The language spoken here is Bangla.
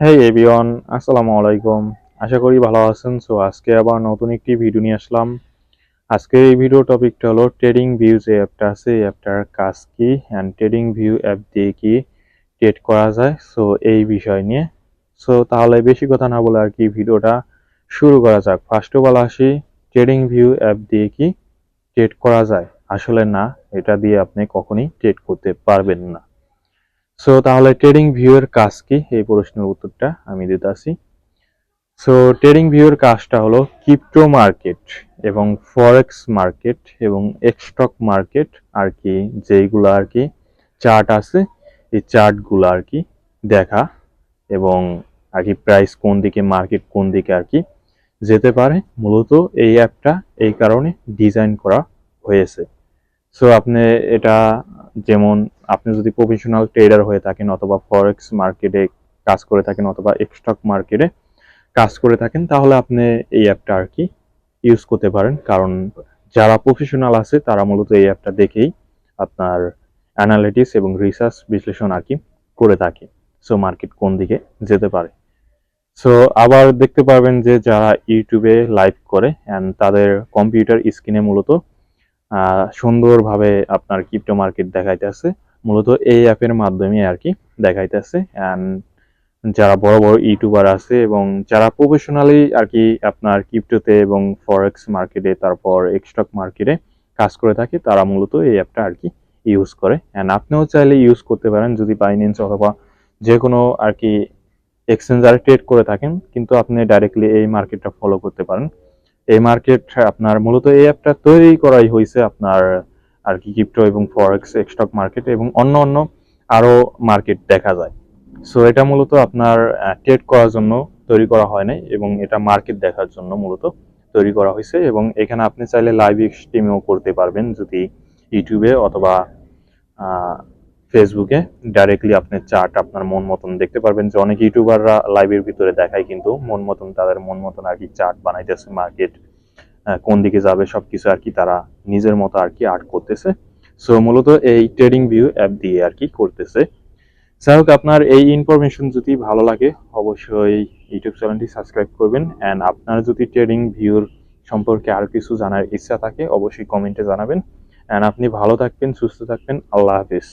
হেই এভরিওয়ান আসসালামু আলাইকুম। আশা করি ভালো আছেন সো আজকে আবার নতুন একটি ভিডিও নিয়ে আসলাম। আজকে এই ভিডিও টপিকটা হলো ট্রেডিং ভিউ যে অ্যাপটা আছে, এই অ্যাপটার কাজ কি অ্যান্ড ট্রেডিং ভিউ অ্যাপ দিয়ে কি ট্রেড করা যায় সো এই বিষয় নিয়ে। সো তাহলে বেশি কথা না বলে আর কি ভিডিওটা শুরু করা যাক। ফার্স্ট অফ অল আসি ট্রেডিং ভিউ অ্যাপ দিয়ে কি ট্রেড করা যায়? আসলে না, এটা দিয়ে আপনি কখনই ট্রেড করতে পারবেন না। সো তাহলে ট্রেডিং ভিউয়ের কাজ কি? এই প্রশ্নের উত্তরটা আমি দিতে আসি। সো ট্রেডিং ভিউয়ের কাজটা হলো ক্রিপ্টো মার্কেট এবং ফরেক্স মার্কেট এবং এক্সটক মার্কেট আর কি, যেইগুলো আর কি চার্ট আছে, এই চার্টগুলো আর কি দেখা এবং আর কি প্রাইস কোন দিকে মার্কেট কোন দিকে আর কি যেতে পারে। মূলত এই অ্যাপটা এই কারণে ডিজাইন করা হয়েছে। সো আপনি এটা যেমন, আপনি যদি প্রফেশনাল ট্রেডার হয়ে থাকেন অথবা ফরেক্স মার্কেটে কাজ করে থাকেন অথবা স্টক মার্কেটে কাজ করে থাকেন, তাহলে আপনি এই অ্যাপটা আর কি ইউজ করতে পারেন। কারণ যারা প্রফেশনাল আছে, তারা মূলত এই অ্যাপটা দেখেই আপনার অ্যানালিটিক্স এবং রিসার্চ বিশ্লেষণ আর কি করে থাকে। সো মার্কেট কোন দিকে যেতে পারে। সো আবার দেখতে পারবেন যে যারা ইউটিউবে লাইভ করে অ্যান্ড তাদের কম্পিউটার স্ক্রিনে মূলত সুন্দরভাবে আপনার ক্রিপ্টো মার্কেট দেখাইতেছে। মূলত এই অ্যাপের মাধ্যমে আর কি দেখাইতেছে। অ্যান্ড যারা বড় বড় ইউটিউবার আছে এবং যারা প্রফেশনালি আর কি আপনার ক্রিপ্টোতে এবং ফরেক্স মার্কেটে তারপর স্টক মার্কেটে কাজ করে থাকে, তারা মূলত এই অ্যাপটা আর কি ইউজ করে। অ্যান্ড আপনিও চাইলে ইউজ করতে পারেন যদি বাইন্যান্স অথবা যে কোনো আর কি এক্সচেঞ্জারে ট্রেড করে থাকেন, কিন্তু আপনি ডাইরেক্টলি এই মার্কেটটা ফলো করতে পারেন। এই মার্কেট আপনার মূলত এই অ্যাপটা তৈরি করাই হয়েছে আপনার আর কি ক্রিপ্টো এবং ফরেক্স স্টক মার্কেট এবং অন্য অন্য আরও মার্কেট দেখা যায়। সো এটা মূলত আপনার ট্রেড করার জন্য তৈরি করা হয় নাই এবং এটা মার্কেট দেখার জন্য মূলত তৈরি করা হয়েছে এবং এখানে আপনি চাইলে লাইভ স্ট্রিমেও করতে পারবেন যদি ইউটিউবে অথবা ফেসবুকে ডাইরেক্টলি আপনি চার্ট আপনার মন মতন দেখতে পারবেন যে অনেক ইউটিউবাররা লাইভের ভিতরে দেখায় কিন্তু মন মতন তাদের মন মতন আর কি চার্ট বানাইতেছে মার্কেট কোন দিকে যাবে সবকিছু আর কি তারা নিজের মতো আর কি আর্ট করতেছে। সো মূলত এই ট্রেডিং ভিউ অ্যাপ দিয়ে আর কি করতেছে। যাই হোক, আপনার এই ইনফরমেশন যদি ভালো লাগে, অবশ্যই ইউটিউব চ্যানেলটি সাবস্ক্রাইব করবেন। অ্যান্ড আপনার যদি ট্রেডিং ভিউর সম্পর্কে আর কিছু জানার ইচ্ছা থাকে, অবশ্যই কমেন্টে জানাবেন। অ্যান্ড আপনি ভালো থাকবেন, সুস্থ থাকবেন। আল্লাহ হাফিজ।